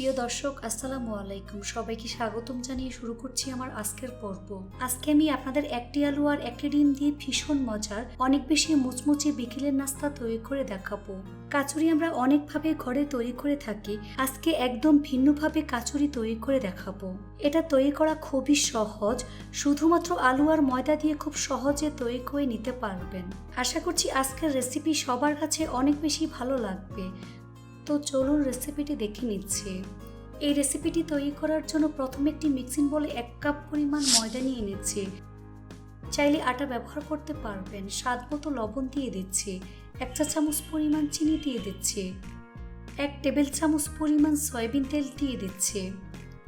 প্রিয় দর্শক, আসসালামু আলাইকুম। সবাইকে স্বাগতম জানিয়ে শুরু করছি আমার আজকের পর্ব। আজকে আমি আপনাদের একটি আলু আর একটি ডিম দিয়ে ভীষণ মজার, অনেক বেশি মুচমুচে বিকেলের নাস্তা তৈরি করে দেখাবো। কাচুরি আমরা অনেকভাবে ঘরে তৈরি করে থাকি, আজকে একদম ভিন্নভাবে কাচুরি তৈরি করে দেখাবো। এটা তৈরি করা খুবই সহজ, শুধুমাত্র আলু আর ময়দা দিয়ে খুব সহজে তৈরি করে নিতে পারবেন। আশা করছি আজকের রেসিপি সবার কাছে অনেক বেশি ভালো লাগবে। তো চলুন রেসিপিটি দেখে নিচ্ছে। এই রেসিপিটি তৈরি করার জন্য প্রথমে একটি মিক্সিং বলে এক কাপ পরিমাণ ময়দা নিয়ে নিচ্ছে। চাইলে আটা ব্যবহার করতে পারবেন। স্বাদ মতো লবণ দিয়ে দিচ্ছে। এক চা চামচ পরিমাণ চিনি দিয়ে দিচ্ছে। এক টেবিল চামচ পরিমাণ সয়াবিন তেল দিয়ে দিচ্ছে।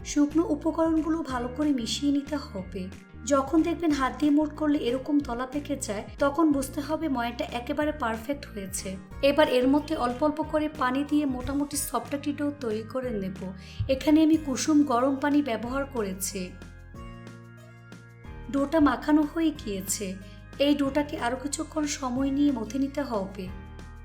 শুকনো উপকরণগুলো ভালো করে মিশিয়ে নিতে হবে। যখন দেখবেন হাত দিয়ে মোট করলে এরকম তলা পেকে যায়, তখন বুঝতে হবে ময়াটা একেবারে পারফেক্ট হয়েছে। এবার এর মধ্যে অল্প অল্প করে পানি দিয়ে মোটামুটি সফট ডো তৈরি করে নেব। এখানে আমি কুসুম গরম পানি ব্যবহার করেছি। ডোটা মাখানো হয়ে গিয়েছে। এই ডোটাকে আরও কিছুক্ষণ সময় নিয়ে মথে নিতে হবে।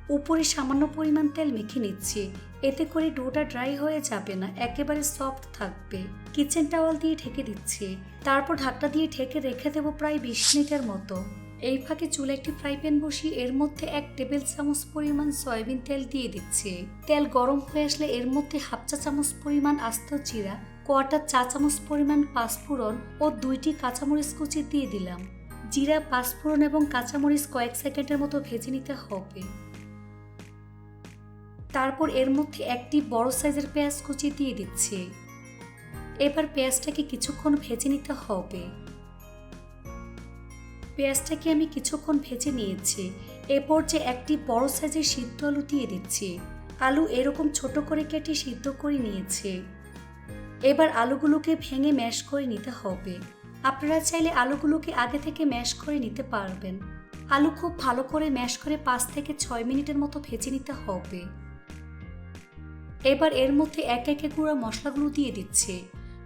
উপরে সামান্য পরিমাণ তেল মেখে নিচ্ছি। এতে করে ডোটা ড্রাই হয়ে যাবে না, একেবারে সফট থাকবে। কিচেন টাওয়াল দিয়ে ঢেকে দিচ্ছি। তারপর ঢাকটা দিয়ে ঢেকে রেখে দেবো প্রায় বিশ মিনিটের মতো। এই ফাঁকে চুলে একটি ফ্রাই প্যান বসিয়ে এর মধ্যে এক টেবিল চামচ পরিমাণ সয়াবিন তেল দিয়ে দিচ্ছি। তেল গরম হয়ে আসলে এর মধ্যে হাফ চা চামচ পরিমাণ আস্ত জিরা কোয়াটার চা চামচ পরিমাণ পাঁচফোড়ন ও দুইটি কাঁচামরিচ কুচি দিয়ে দিলাম। জিরা, পাঁচফোড়ন এবং কাঁচামরিচ কয়েক সেকেন্ডের মতো ভেজে নিতে হবে। তারপর এর মধ্যে একটি বড় সাইজের পেঁয়াজ কুচি দিয়ে দিচ্ছি। এবার পেঁয়াজটাকে কিছুক্ষণ ভেজে নিতে হবে। পেঁয়াজটাকে আমি কিছুক্ষণ ভেজে নিয়েছি। এরপর যে একটি বড় সাইজের সিদ্ধ আলু দিয়ে দিচ্ছি। আলু এরকম ছোট করে কেটে সিদ্ধ করে নিয়েছে। এবার আলুগুলোকে ভেঙে ম্যাশ করে নিতে হবে। আপনারা চাইলে আলুগুলোকে আগে থেকে ম্যাশ করে নিতে পারবেন। আলু খুব ভালো করে ম্যাশ করে পাঁচ থেকে ছয় মিনিটের মতো ভেজে নিতে হবে। এবার এর মধ্যে এক একে গুঁড়া মশলাগুলো দিয়ে দিচ্ছে।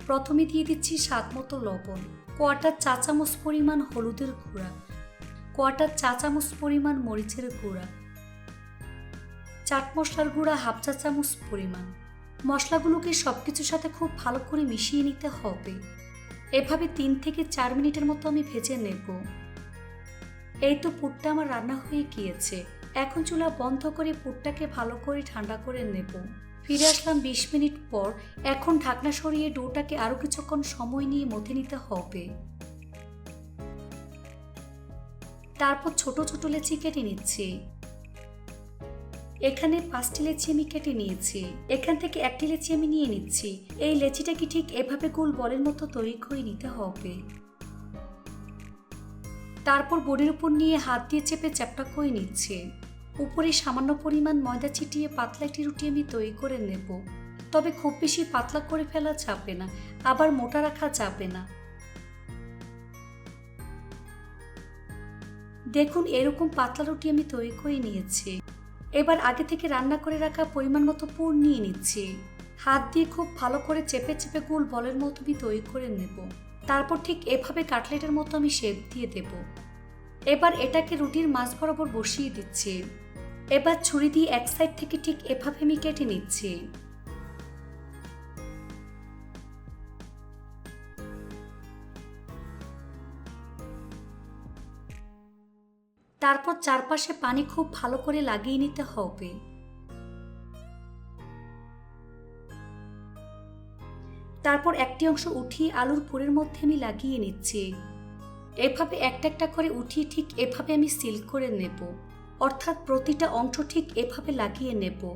প্রথমে দিয়ে দিচ্ছি স্বাদ মতো লবণ। কোয়াটার চা চামচ পরিমাণ হলুদের গুঁড়া। কোয়াটার চা চামচ পরিমাণ মরিচের গুঁড়া। চাট মশলার গুঁড়া হাফ চা চামচ পরিমাণ। মশলাগুলোকে সব কিছুর সাথে খুব ভালো করে মিশিয়ে নিতে হবে। এভাবে তিন থেকে চার মিনিটের মতো আমি ভেজে নেব। এই তো পুরটা আমার রান্না হয়ে গিয়েছে। এখন চুলা বন্ধ করে পুরটাকে ভালো করে ঠান্ডা করে নেব। ফিরে আসলাম বিশ মিনিট পর। এখন ঢাকনা সরিয়ে ডোটাকে আরও কিছুক্ষণ সময় নিয়ে মথে নিতে হবে। তারপর ছোট ছোট লেচি কেটে নিচ্ছি। এখানে পাঁচটি লেচি আমি কেটে নিয়েছি। এখান থেকে একটি লেচি আমি নিয়ে নিচ্ছি। এই লেচিটাকে ঠিক এভাবে গোল বলের মতো তৈরি করে নিতে হবে? তারপর বোর্ডের উপর নিয়ে হাত দিয়ে চেপে চ্যাপটা করে নিচ্ছে। উপরে সামান্য পরিমাণ ময়দা ছিটিয়ে পাতলা একটি রুটি আমি তৈরি করে নেব। তবে খুব বেশি পাতলা করে ফেলা যাবে না, আবার মোটা রাখা যাবে না। দেখুন, এরকম পাতলা রুটি আমি তৈরি করে নিয়েছি। এবার আগে থেকে রান্না করে রাখা পরিমাণ মতো পুর নিয়ে নিচ্ছি। হাত দিয়ে খুব ভালো করে চেপে চেপে গোল বলের মতো আমি তৈরি করে নেব। তারপর ঠিক এভাবে কাটলেটের মতো আমি শেপ দিয়ে দেব। এবার এটাকে রুটির মাছ বরাবর বসিয়ে দিচ্ছি। এবার ছুরি দিয়ে এক সাইড থেকে ঠিক এভাবে আমি কেটে নিচ্ছি। তারপর চারপাশে পানি খুব ভালো করে লাগিয়ে নিতে হবে। তারপর একটি অংশ উঠিয়ে আলুর পুরের মধ্যে আমি লাগিয়ে নিচ্ছি। এভাবে একটা একটা করে উঠিয়ে ঠিক এভাবে আমি সিল করে নেব। অর্থাৎ প্রতিটা অংশ ঠিক এভাবে লাগিয়ে নেব।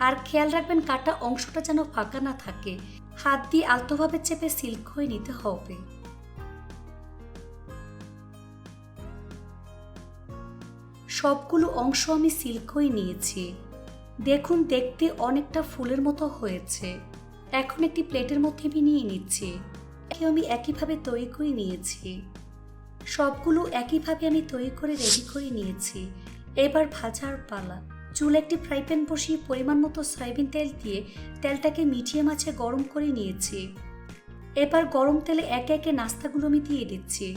আর খেয়াল রাখবেন কাটা অংশটা যেন ফাঁকা না থাকে। হাত দিয়ে আলতোভাবে চেপে সিল্ক হয়ে নিতে হবে। সবগুলো অংশ আমি সিল্ক হয়ে নিয়েছি। দেখুন, দেখতে অনেকটা ফুলের মতো হয়েছে। এখন একটি প্লেটের মধ্যে আমি নিয়ে নিচ্ছি। আমি একইভাবে তৈরি করে নিয়েছি। সবগুলো একইভাবে আমি তৈরি করে রেডি করে নিয়েছি। এবার ভাজার পালা। চুল একটি ফ্রাই প্যান বসিয়ে পরিমাণ মতো সয়াবিন তেল দিয়ে তেলটাকে মিঠিয়ে মাছে গরম করে নিয়েছি। এবার গরম তেলে একে একে নাস্তাগুলো আমি দিয়ে দিচ্ছি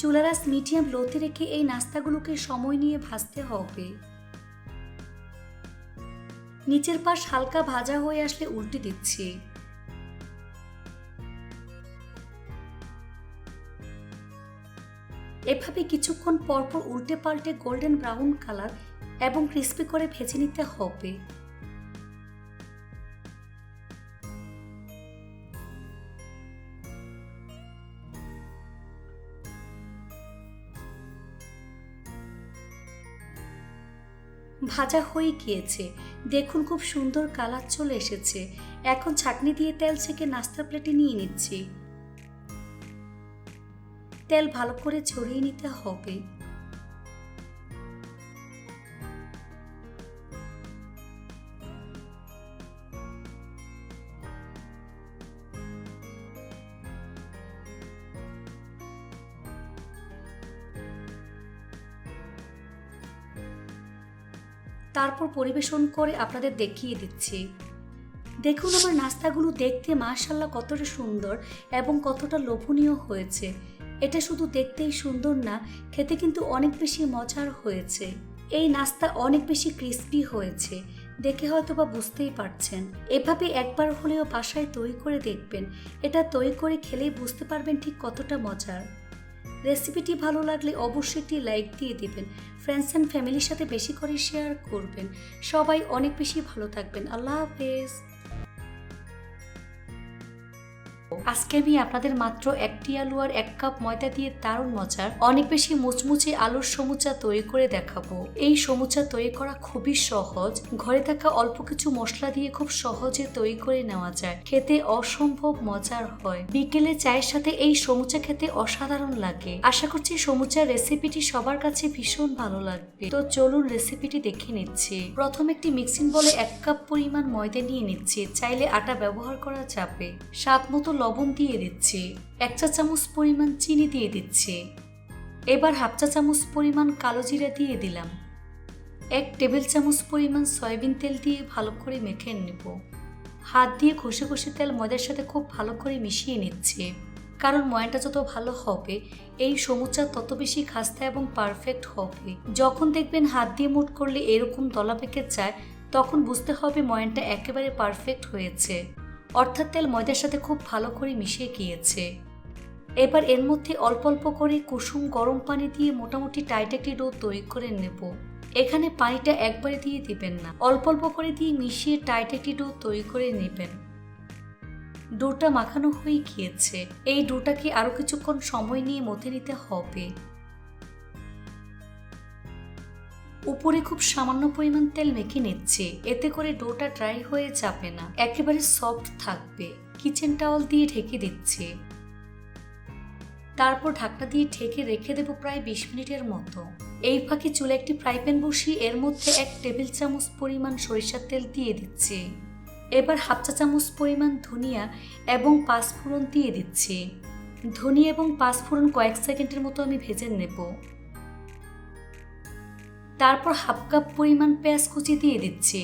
চুলারাস মিডিয়াম লোতে রেখে এই নাস্তাগুলোকে সময় নিয়ে ভাজতে হবে। নিচের পাশ হালকা ভাজা হয়ে আসলে উল্টে দিচ্ছি। এভাবে কিছুক্ষণ পরপর উল্টে পাল্টে গোল্ডেন ব্রাউন কালার এবং ক্রিস্পি করে ভেজে নিতে হবে। ভাজা হয়ে গিয়েছে। দেখুন খুব সুন্দর কালার চলে এসেছে। এখন ছাকনি দিয়ে তেল ছেঁকে নাস্তা প্লেটে নিয়ে নিচ্ছি। তেল ভালো করে ছড়িয়ে নিতে হবে। তারপর পরিবেশন করে আপনাদের দেখিয়ে দিচ্ছি। দেখুন, আমার নাস্তাগুলো দেখতে মাশাল্লাহ কতটা সুন্দর এবং কতটা লোভনীয় হয়েছে। এটা শুধু দেখতেই সুন্দর না, খেতে কিন্তু অনেক বেশি মজার হয়েছে। এই নাস্তা অনেক বেশি ক্রিস্পি হয়েছে। দেখে হয়তো বা বুঝতেই পারছেন। এভাবে একবার হলেও বাসায় তৈরি করে দেখবেন। এটা তৈরি করে খেলেই বুঝতে পারবেন ঠিক কতটা মজার। রেসিপিটি ভালো লাগলে অবশ্যই একটি লাইক দিয়ে দিবেন। ফ্রেন্ডস অ্যান্ড ফ্যামিলির সাথে বেশি করে শেয়ার করবেন। সবাই অনেক বেশি ভালো থাকবেন। আল্লাহ হাফেজ। আজকে আমি আপনাদের মাত্র একটি আলু আর এক কাপ ময়দা দিয়ে দারুণ মজার, অনেক বেশি মুচমুচে আলুর সমুচা তৈরি করে দেখাবো। এই সমুচা তৈরি করা খুবই সহজ, ঘরে থাকা অল্প কিছু মশলা দিয়ে খুব সহজে তৈরি করে নেওয়া যায়। খেতে অসম্ভব মজার হয়। বিকেলে চায়ের সাথে এই সমুচা খেতে অসাধারণ লাগে। আশা করছি সমুচার রেসিপিটি সবার কাছে ভীষণ ভালো লাগবে। তো চলুন রেসিপিটি দেখে নিচ্ছি। প্রথম একটি মিক্সিং বলে এক কাপ পরিমাণ ময়দা নিয়ে নিচ্ছি, চাইলে আটা ব্যবহার করা যাবে। স্বাদ মতো লবণ দিয়ে দিচ্ছি। এক চা চামচ পরিমাণ চিনি দিয়ে দিচ্ছি। এবার হাফ চা চামচ পরিমাণ কালো জিরা দিয়ে দিলাম। এক টেবিল চামচ পরিমাণ সয়াবিন তেল দিয়ে ভালো করে মেখে নেব। হাত দিয়ে ঘষে ঘষে তেল ময়দার সাথে খুব ভালো করে মিশিয়ে নিচ্ছে। কারণ ময়নটা যত ভালো হবে, এই সমুচা তত বেশি খাস্তা এবং পারফেক্ট হবে। যখন দেখবেন হাত দিয়ে মুট করলে এরকম দলা পেকে যায়, তখন বুঝতে হবে ময়নটা একেবারে পারফেক্ট হয়েছে। অর্থাৎ তেল ময়দার সাথে খুব ভালো করে মিশে গিয়েছে। এবার এর মধ্যে অল্প অল্প করে কুসুম গরম পানি দিয়ে মোটামুটি টাইট একটি ডো তৈরি করে নেব। এখানে পানিটা একবারে দিয়ে দিবেন না। অল্প অল্প করে দিয়ে মিশিয়ে টাইট একটি ডো তৈরি করে নেবেন। ডোটা মাখানো হয়ে গিয়েছে। এই ডোটাকে আরও কিছুক্ষণ সময় নিয়ে মথে নিতে হবে। উপরে খুব সামান্য পরিমাণ তেল মেখে নিচ্ছে। এতে করে ডোটা ড্রাই হয়ে যাবে না। একেবারে সফট থাকবে। কিচেন টাওয়াল দিয়ে ঢেকে দিচ্ছে। তারপর ঢাকনা দিয়ে ঢেকে রেখে দেবো প্রায় বিশ মিনিটের মতো। এই ফাঁকে চুলে একটি ফ্রাই প্যান বসিয়ে এর মধ্যে এক টেবিল চামচ পরিমাণ সরিষার তেল দিয়ে দিচ্ছি। এবার হাফ চা চামচ পরিমাণ ধনিয়া এবং পাঁচফোড়ন দিয়ে দিচ্ছি। ধনিয়া এবং পাঁচফোড়ন কয়েক সেকেন্ডের মতো আমি ভেজে নেব। তারপর হাফ কাপ পরিমাণ পেঁয়াজ কুচি দিয়ে দিচ্ছি।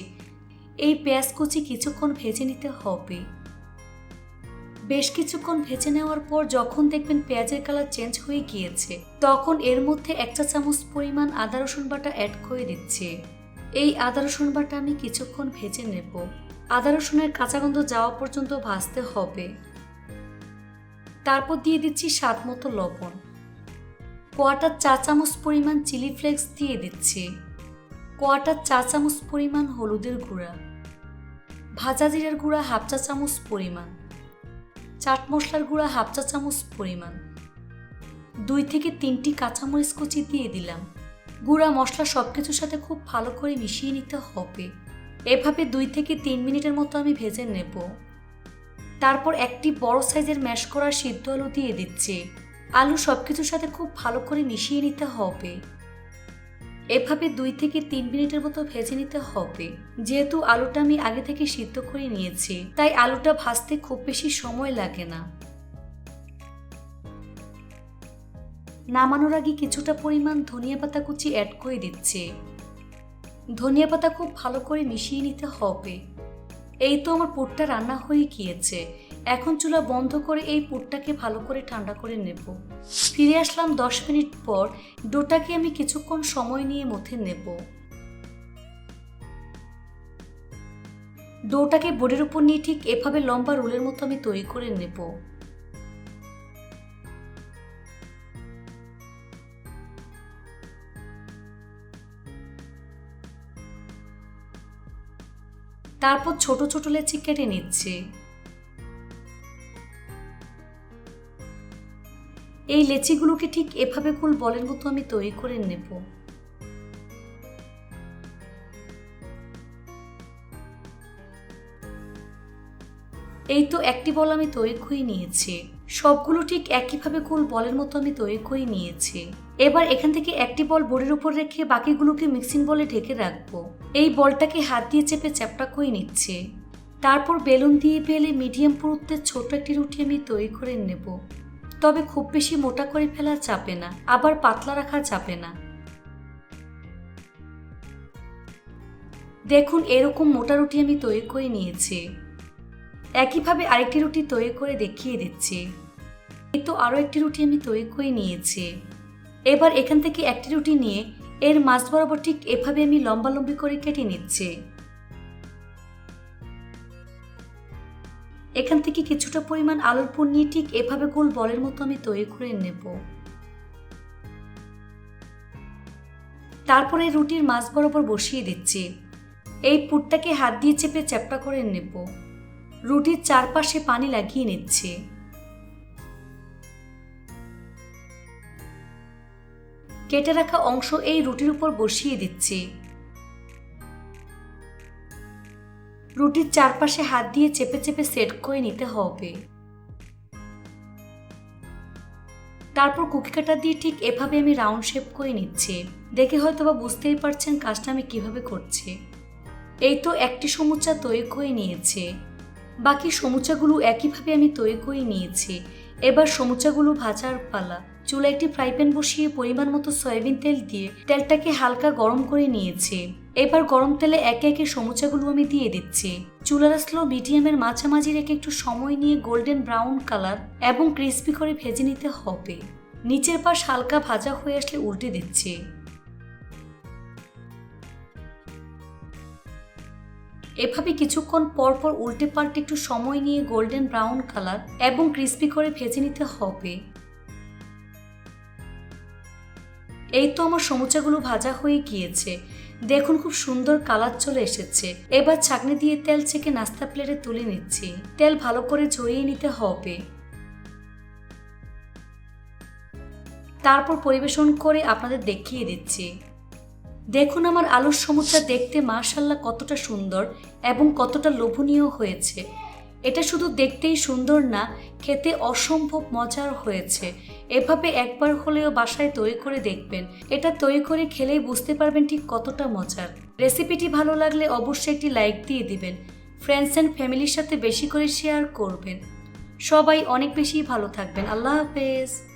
এই পেঁয়াজ কুচি কিছুক্ষণ ভেজে নিতে হবে। বেশ কিছুক্ষণ ভেজে নেওয়ার পর যখন দেখবেন পেঁয়াজের কালার চেঞ্জ হয়ে গিয়েছে, তখন এর মধ্যে এক চা চামচ পরিমাণ আদা, রসুন বাটা অ্যাড করে দিচ্ছি। এই আদা, রসুন বাটা আমি কিছুক্ষণ ভেজে নেব। আদা, রসুনের কাঁচা গন্ধ যাওয়া পর্যন্ত ভাজতে হবে। তারপর দিয়ে দিচ্ছি স্বাদ মতো লবণ। কোয়াটার চা চামচ পরিমাণ চিলি ফ্লেক্স দিয়ে দিচ্ছি। কোয়াটার চা চামচ পরিমাণ হলুদের গুঁড়া। ভাজা জিরার গুঁড়া হাফ চা চামচ পরিমাণ। চাট মশলার গুঁড়া হাফ চা চামচ পরিমাণ। দুই থেকে তিনটি কাঁচামরিচ কুচি দিয়ে দিলাম। গুঁড়া মশলা সব কিছুর সাথে খুব ভালো করে মিশিয়ে নিতে হবে। এভাবে দুই থেকে তিন মিনিটের মতো আমি ভেজে নেব। তারপর একটি বড় সাইজের ম্যাশ করা সিদ্ধ আলু দিয়ে দিচ্ছি। আলু সব কিছুর সাথে খুব ভালো করে মিশিয়ে নিতে হবে। এভাবে দুই থেকে তিন মিনিটের মতো ভেজে নিতে হবে। যেহেতু আলুটা আমি আগে থেকে সিদ্ধ করে নিয়েছি, তাই আলুটা ভাজতে খুব বেশি সময় লাগে না। নামানোর আগে কিছুটা পরিমাণ ধনিয়া পাতা কুচি অ্যাড করে দিচ্ছে। ধনিয়া পাতা খুব ভালো করে মিশিয়ে নিতে হবে। এই তো আমার পুরটা রান্না হয়ে গিয়েছে। এখন চুলা বন্ধ করে এই পুরটাকে ভালো করে ঠান্ডা করে নেব। ফিরে আসলাম দশ মিনিট পর ডোটাকে আমি কিছুক্ষণ সময় নিয়ে মথে নেব। ডোটাকে বোর্ডের উপর নিয়ে ঠিক এভাবে লম্বা রোলের মতো আমি তৈরি করে নেব। তারপর ছোট ছোট লেচি কেটে নিচ্ছে। এই লেচিগুলোকে ঠিক এভাবে গোল বলের মতো আমি তৈরি করে নেব। এই তো একটি বল আমি তৈরি করে নিয়েছি। সবগুলো ঠিক একইভাবে গোল বলের মতো আমি তৈরি করে নিয়েছি। এবার এখান থেকে একটি বল বোর্ডের উপর রেখে বাকিগুলোকে মিক্সিং বলে ঢেকে রাখব। এই বলটাকে হাত দিয়ে চেপে চ্যাপটা করে নিচ্ছে। তারপর বেলুন দিয়ে বেলে মিডিয়াম পুরুত্বের ছোট একটি রুটি আমি তৈরি করে নেব। তবে খুব বেশি মোটা করে ফেলা চাপে না, আবার পাতলা রাখা চাপে না। দেখুন, এরকম মোটা রুটি আমি তৈরি করে নিয়েছি। একইভাবে আরেকটি রুটি তৈরি করে দেখিয়ে দিচ্ছি। এই তো আরও একটি রুটি আমি তৈরি করে নিয়েছি। এবার এখান থেকে একটি রুটি নিয়ে এর মাছ বরাবর ঠিক এভাবে আমি লম্বা লম্বি করে কেটে নিচ্ছি। এখান থেকে কিছুটা পরিমাণ আলুর পুর নিয়ে ঠিক এভাবে গোল বলের মতো আমি তৈরি করে নেব। তারপরে রুটির মাছ বরাবর বসিয়ে দিচ্ছি। এই পুরটাকে হাত দিয়ে চেপে চ্যাপটা করে নেব। রুটির চারপাশে পানি লাগিয়ে নিচ্ছে। কেটে রাখা অংশ এই রুটির উপর বসিয়ে দিচ্ছি। রুটির চারপাশে হাত দিয়ে চেপে চেপে সেট করে নিতে হবে। তারপর কুকি কাটা দিয়ে ঠিক এভাবে আমি রাউন্ড শেপ করে নিচ্ছি। দেখে হয়তো বা বুঝতেই পারছেন কাজটা আমি কীভাবে করছি। এই তো একটি সমুচা তৈরি করে নিয়েছে। বাকি সমুচাগুলো একইভাবে আমি তৈরি করে নিয়েছি। এবার সমুচাগুলো ভাজার পালা। চুলা একটি ফ্রাই প্যান বসিয়ে পরিমাণ মতো সয়াবিন তেল দিয়ে তেলটাকে হালকা গরম করে নিয়েছি। এবার গরম তেলে একে একে সমুচাগুলো আমি দিয়ে দিচ্ছি। চুলার স্লো মিডিয়ামের মাঝামাঝি রেখে একটু সময় নিয়ে গোল্ডেন ব্রাউন কালার এবং ক্রিস্পি করে ভেজে নিতে হবে। নিচের পাশ হালকা ভাজা হয়ে আসলে উল্টে দিচ্ছি। এভাবে কিছুক্ষণ পর পর উল্টে পাল্টে একটু সময় নিয়ে গোল্ডেন ব্রাউন কালার এবং ক্রিস্পি করে ভেজে নিতে হবে। এই তো আমার সমুচাগুলো ভাজা হয়ে গিয়েছে। দেখুন খুব সুন্দর কালার চলে এসেছে। এবার ছাকনি দিয়ে তেল ছেঁকে নাস্তা প্লেটে তুলে নিচ্ছি। তেল ভালো করে ঝরিয়ে নিতে হবে। তারপর পরিবেশন করে আপনাদের দেখিয়ে দিচ্ছি। দেখুন আমার আলুর সমুচা দেখতে মাশাল্লাহ কতটা সুন্দর এবং কতটা লোভনীয় হয়েছে। এটা শুধু দেখতেই সুন্দর না, খেতে অসম্ভব মজার হয়েছে। এভাবে একবার হলেও বাসায় তৈরি করে দেখবেন। এটা তৈরি করে খেলেই বুঝতে পারবেন ঠিক কতটা মজার। রেসিপিটি ভালো লাগলে অবশ্যই একটি লাইক দিয়ে দিবেন। ফ্রেন্ডস অ্যান্ড ফ্যামিলির সাথে বেশি করে শেয়ার করবেন। সবাই অনেক বেশি ভালো থাকবেন। আল্লাহ হাফেজ।